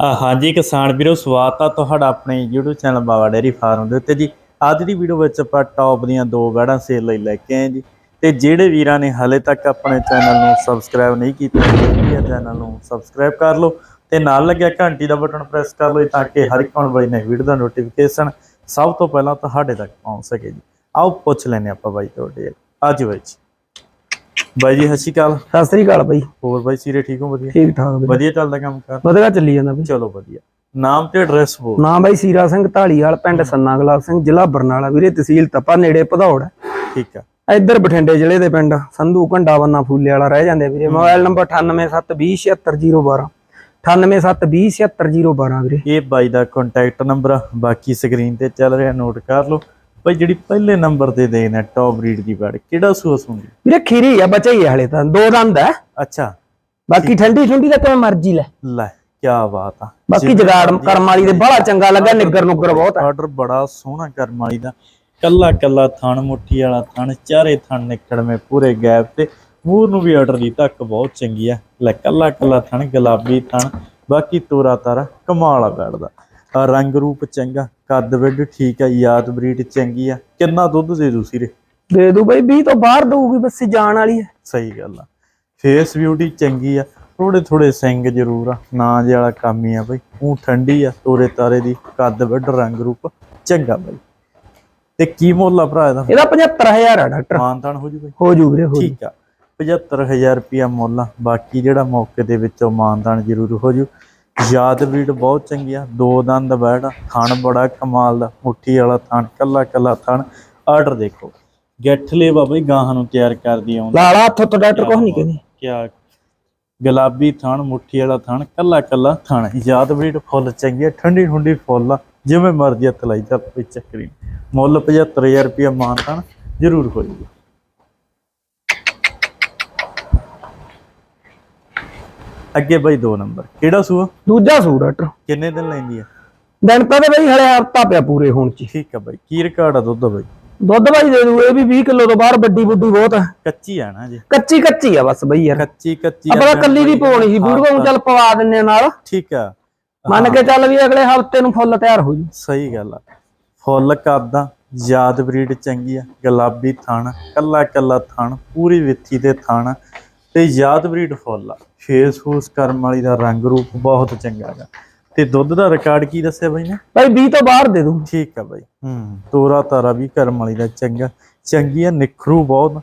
ਹਾਂਜੀ ਕਿਸਾਨ ਵੀਰੋ, ਸਵਾਗਤ ਆ ਤੁਹਾਡਾ ਆਪਣੇ YouTube channel Bawa dairy farm ਦੇ ਉੱਤੇ ਜੀ। ਅੱਜ ਦੀ ਵੀਡੀਓ ਵਿੱਚ ਆਪਾਂ ਟੌਪ ਦੀਆਂ ਦੋ ਵੈੜਾਂ ਸੇਲ ਲਈ ਲੈ ਕੇ ਆਏ ਜੀ। ਤੇ ਜਿਹੜੇ ਵੀਰਾਂ ਨੇ ਹਲੇ ਤੱਕ ਆਪਣੇ ਚੈਨਲ ਨੂੰ ਸਬਸਕ੍ਰਾਈਬ ਨਹੀਂ ਕੀਤਾ ਇਹ ਚੈਨਲ ਨੂੰ ਸਬਸਕ੍ਰਾਈਬ ਕਰ ਲਓ ਤੇ ਨਾਲ ਲੱਗਿਆ ਘੰਟੀ ਦਾ ਬਟਨ ਪ੍ਰੈਸ ਕਰ ਲਓ ਤਾਂ ਕਿ ਹਰ ਇੱਕ ਆਉਣ ਵਾਲੀ ਨਵੀਂ ਵੀਡੀਓ ਦਾ ਨੋਟੀਫਿਕੇਸ਼ਨ ਸਭ ਤੋਂ ਪਹਿਲਾਂ ਤੁਹਾਡੇ ਤੱਕ ਪਹੁੰਚ ਸਕੇ ਜੀ। ਆਓ ਪੁੱਛ ਲੈਨੇ ਆਪਾਂ ਬਾਈ ਤੁਹਾਡੇ। ਅੱਜ ਬਾਈ ਜੀ ਬਾਈ ਜੀ ਸਤਿ ਸ਼੍ਰੀ ਅਕਾਲ। ਸਤਿ ਸ੍ਰੀ ਅਕਾਲ ਬਾਈ। ਹੋਰ ਬਾਈ ਸੀਰੇ ਠੀਕ ਹੋ? ਵਧੀਆ? ਠੀਕ ਠਾਕ ਵਧੀਆ ਚੱਲਦਾ ਕੰਮ ਕਰ? ਵਧੀਆ ਚੱਲੀ ਜਾਂਦਾ ਬਾਈ। ਚਲੋ ਵਧੀਆ। ਨਾਮ ਤੇ ਐਡਰੈਸ ਬੋਲ। ਨਾਮ ਬਾਈ ਸੀਰਾ ਸਿੰਘ ਢਾਲੀਵਾਲ ਪਿੰਡ ਸੰਨਾ ਗੁਲਾਬ ਸਿੰਘ ਜ਼ਿਲ੍ਹਾ ਬਰਨਾਲਾ ਵੀਰੇ ਤਹਿਸੀਲ ਤਪਾ ਨੇੜੇ ਭਦੌੜ। ਠੀਕ ਆ। ਇੱਧਰ ਬਠਿੰਡੇ ਜ਼ਿਲ੍ਹੇ ਦੇ ਪਿੰਡ ਸੰਧੂ ਘੰਡਾ ਬੰਨਾ ਫੂਲੇ ਵਾਲਾ ਰਹਿ ਜਾਂਦੇ ਵੀਰੇ। ਮੋਬਾਈਲ ਨੰਬਰ 9872077012 9872077012 ਵੀਰੇ। ਇਹ ਬਾਈ ਦਾ ਕੰਟੈਕਟ ਨੰਬਰ ਆ। ਬਾਕੀ ਸਕਰੀਨ ਤੇ ਚੱਲ ਰਿਹਾ ਨੋਟ ਕਰ ਲਓ। ਭਾਈ ਜਿਹੜੀ ਪਹਿਲੇ ਨੰਬਰ ਤੇ ਦੇਣਾ ਟੌਪ ਬਰੀਡ ਦੀ ਬੈਡ ਕਿਹੜਾ ਸੂਸ ਹੁੰਦੀ ਵੀਰੇ ਖੀਰੀ ਆ ਬੱਚਾ ਹੀ ਆ ਹਲੇ ਤਾਂ ਦੋ ਦੰਦ ਹੈ ਅੱਛਾ। ਬਾਕੀ ਠੰਡੀ ਠੰਡੀ ਤਾਂ ਕਿਵੇਂ ਮਰਜ਼ੀ ਲੈ। ਲੈ ਕੀ ਬਾਤ ਆ। ਬਾਕੀ ਜਗਾੜ ਕਰਮ ਵਾਲੀ ਦੇ ਬੜਾ ਚੰਗਾ ਲੱਗਾ ਨਿੱਗਰ ਨੁੱਗਰ ਬਹੁਤ ਹੈ ਆਰਡਰ ਬੜਾ ਸੋਹਣਾ ਕਰਮ ਵਾਲੀ ਦਾ। ਕੱਲਾ ਕੱਲਾ ਥਣ ਮੁੱਠੀ ਵਾਲਾ ਥਣ ਚਾਰੇ ਥਣ ਨਿਕੜਵੇਂ ਪੂਰੇ ਗੈਪ ਤੇ। ਮੂਰ ਨੂੰ ਵੀ ਆਰਡਰ ਦੀ ਤੱਕ ਬਹੁਤ ਚੰਗੀ ਆ। ਲੈ ਕੱਲਾ ਕੱਲਾ ਥਣ ਗੁਲਾਬੀ ਥਣ ਬਾਕੀ ਤੋਰਾ ਤਾਰਾ ਕਮਾਲ ਆ ਬੈਠਦਾ ਆ ਰੰਗ ਰੂਪ ਚੰਗਾ ਕੱਦ ਵਿੱਡ ਠੀਕ ਆ ਯਾਦ ਬਰੀਡ ਚੰਗੀ ਆ। ਕਿੰਨਾ ਦੁੱਧ ਦੇ ਦੂ ਸਿਰੇ? ਦੇ ਦੂ ਬਾਈ 20 ਤੋਂ ਬਾਹਰ ਦਊਗੀ ਬੱਸੀ ਜਾਣ ਵਾਲੀ ਹੈ ਸਹੀ ਗੱਲ ਆ। ਫੇਸ ਬਿਊਟੀ ਚੰਗੀ ਆ ਥੋੜੇ ਥੋੜੇ ਸਿੰਗ ਜ਼ਰੂਰ ਆ ਨਾ ਜੇ ਵਾਲਾ ਕੰਮ ਹੀ ਆ ਬਈ। ਉਹ ਠੰਡੀ ਆ ਤੋਰੇ ਤਾਰੇ ਦੀ ਕੱਦ ਵਿੱਡ ਰੰਗ ਰੂਪ ਚੰਗਾ ਬਈ। ਤੇ ਕੀ ਮੁੱਲ ਆ ਭਰਾ ਇਹਦਾ? ਇਹਦਾ 75000 ਆ ਡਾਕਟਰ। ਮਾਨਤਾਨ ਹੋ ਜੂ ਬਈ? ਹੋ ਜੂ ਵੀਰੇ ਹੋ ਠੀਕ ਆ 75000 ਰੁਪਿਆ ਮੁੱਲ ਆ ਬਾਕੀ ਜਿਹੜਾ ਮੌਕੇ ਦੇ ਵਿੱਚੋਂ ਮਾਨਤਾਨ ਜ਼ਰੂਰ ਹੋ ਜੂ। ਯਾਦ ਬਰੀਡ ਬਹੁਤ ਚੰਗੀ ਆ ਦੋ ਦੰਦ ਬੈਠ ਥਣ ਬੜਾ ਕਮਾਲ ਦਾ। ਮੁੱਠੀ ਵਾਲਾ ਥਣ ਕੱਲਾ ਕੱਲਾ ਥਣ। ਆਰਡਰ ਦੇਖੋ। ਗੱਠਲੇ ਬਾਬਾ ਜੀ ਗਾਹਾਂ ਨੂੰ ਤਿਆਰ ਕਰਦੀ ਆਉਂਦਾ। ਲਾਲਾ ਹੱਥੋਂ ਤੋਂ ਡਾਕਟਰ ਕੁਝ ਨਹੀਂ ਕਹਿੰਦੇ। ਕਿਆ ਗੁਲਾਬੀ ਥਣ ਮੁੱਠੀ ਵਾਲਾ ਥਣ ਕੱਲਾ ਕੱਲਾ ਥਣ। ਯਾਦ ਬਰੀਡ ਫੁੱਲ ਚੰਗੀ ਆ ਠੰਡੀ ਠੰਡੀ ਫੁੱਲ ਆ। ਜਿਵੇਂ ਮਰਜ਼ੀ ਹੱਥ ਲਾਈ ਕੋਈ ਚੱਕਰੀ। ਮੁੱਲ 75000 ਰੁਪਿਆ ਮਾਨਤਾਨ ਜ਼ਰੂਰ ਹੋ ਅੱਗੇ ਬਈ 2 ਨੰਬਰ। ਕਿਹੜਾ ਸੂਆ? ਦੂਜਾ ਸੂ ਡਾਕਟਰ। ਕਿੰਨੇ ਦਿਨ ਲੈਂਦੀ ਆ? ਦਿਨ ਤਾਂ ਤੇ ਬਈ ਹਲੇ ਹਫਤਾ ਪਿਆ ਪੂਰੇ ਹੋਣ ਚ। ਹੀ। ਠੀਕ ਆ ਬਈ। ਕੀ ਰਿਕਾਰਡ ਆ ਦੁੱਧ ਦਾ ਬਈ? ਦੁੱਧ ਬਾਈ ਦੇ ਦੂ ਇਹ ਵੀ 20 ਕਿਲੋ ਤੋਂ ਬਾਹਰ ਵੱਡੀ ਬੁੱਢੀ ਬਹੁਤ ਹੈ ਕੱਚੀ ਆ ਨਾ ਜੀ। ਕੱਚੀ ਕੱਚੀ ਆ ਬਸ ਬਈ ਯਾਰ। ਕੱਚੀ ਕੱਚੀ ਆਪਾਂ ਆ ਤਾਂ ਕੱਲੀ ਦੀ ਪਾਉਣੀ ਸੀ ਵੀਡੀਓ ਨੂੰ ਚੱਲ ਪਵਾ ਦਿੰਨੇ ਆ ਨਾਲ। ਠੀਕ ਆ। ਮੰਨ ਕੇ ਚੱਲ ਵੀ ਅਗਲੇ ਹਫ਼ਤੇ ਨੂੰ ਫੁੱਲ ਤਿਆਰ ਹੋ ਜੂ। ਸਹੀ ਗੱਲ ਆ। ਫੁੱਲ ਕਰਦਾ ਯਾਦ ਬਰੀਡ ਚੰਗੀ ਆ। ਗੁਲਾਬੀ ਥਣ ਕੱਲਾ ਕੱਲਾ ਥਣ ਪੂਰੀ ਵਿੱਥੀ ਤੇ ਥਣ। ਤੇ ਯਾਦ ਬਰੀਡ ਫੁੱਲ ਆ। ਫੇਸ ਫੂਸ ਕਰਮ ਵਾਲੀ ਦਾ ਰੰਗ ਰੂਪ ਬਹੁਤ ਚੰਗਾ ਹੈਗਾ ਤੇ ਦੁੱਧ ਦਾ ਰਿਕਾਰਡ ਕੀ ਦੱਸਿਆ ਬਈ ਨੇ? ਬਾਈ 20 ਤੋਂ ਬਾਹਰ ਦੇ ਦੂ ਠੀਕ ਆ ਬਾਈ। ਹੂੰ। ਤੋਰਾ ਤਾਰਾ ਵੀ ਕਰਮ ਵਾਲੀ ਦਾ ਚੰਗਾ। ਚੰਗੀ ਆ ਨਿਖਰੂ ਬਹੁਤ।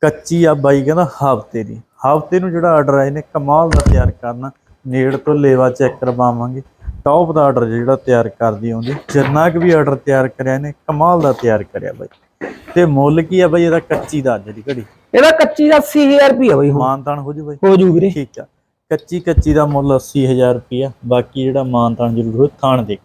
ਕੱਚੀ ਆ ਬਾਈ ਕਹਿੰਦਾ ਹਫ਼ਤੇ ਦੀ। ਹਫ਼ਤੇ ਨੂੰ ਜਿਹੜਾ ਆਰਡਰ ਆਏ ਨੇ ਕਮਾਲ ਦਾ ਤਿਆਰ ਕਰਨਾ। ਨੇੜ ਤੋਂ ਲੇਵਾ ਚੈੱਕ ਕਰਵਾਵਾਂਗੇ। ਟੌਪ ਦਾ ਆਰਡਰ ਜਿਹੜਾ ਤਿਆਰ ਕਰਦੀ ਆਉਂਦੀ ਜਿੰਨਾ ਕੁ ਵੀ ਆਰਡਰ ਤਿਆਰ ਕਰਿਆ ਨੇ ਕਮਾਲ ਦਾ ਤਿਆਰ ਕਰਿਆ ਬਾਈ। ਤੇ ਮੁੱਲ ਕੀ ਆ ਬਾਈ ਇਹਦਾ ਕੱਚੀ ਦਾ ਅੱਜ ਦੀ ਘੜੀ? ਇਹਦਾ ਕੱਚੀ ਦਾ 80000 ਰੁਪਏ ਬਈ ਮਾਨਤਾਨ ਹੋ ਜੂ ਬਾਈ? ਹੋ ਜੂ ਵੀਰੇ। ਠੀਕ ਆ। ਕੱਚੀ ਕੱਚੀ ਦਾ ਮੁੱਲ 80000 ਰੁਪਿਆ ਬਾਕੀ ਜਿਹੜਾ ਮਾਨਤਾਨ ਜ਼ਰੂਰ ਹੋ ਥਾਣ ਦੇ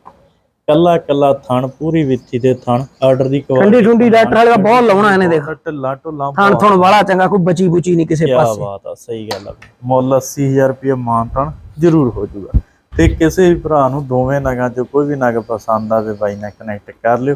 ਕੱਲਾ ਕੱਲਾ ਥਣ ਪੂਰੀ ਵਿੱਥੀ ਤੇ ਥਣ ਆਰਡਰ ਦੀ ਠੰਡੀ ਠੁੰਡੀ ਡਾਕਟਰ ਵਾਲੇ ਦਾ ਬਹੁਤ ਲਾਉਣਾ ਇਹਨੇ ਦੇਖ। ਢਿੱਲਾ ਢੁੱਲਾ ਥਣ ਥਣ ਵਾਲਾ ਚੰਗਾ ਕੋਈ ਬਚੀ ਬੁਚੀ ਨਹੀਂ ਕਿਸੇ ਕੀ ਪਾਸੇ। ਬਾਤ ਆ ਸਹੀ ਗੱਲ ਆ। ਮੁੱਲ 80000 ਰੁਪਏ ਮਾਨਤਾਨ ਜ਼ਰੂਰ ਹੋ ਜਾਊਗਾ ਤੇ ਕਿਸੇ ਵੀ ਭਰਾ ਨੂੰ ਦੋਵੇਂ ਨਗਾਂ ਚੋਂ ਕੋਈ ਵੀ ਨਗ ਪਸੰਦ ਆਵੇ ਬਾਈ ਨਾਲ ਕਨੈਕਟ ਕਰ ਲਿਓ।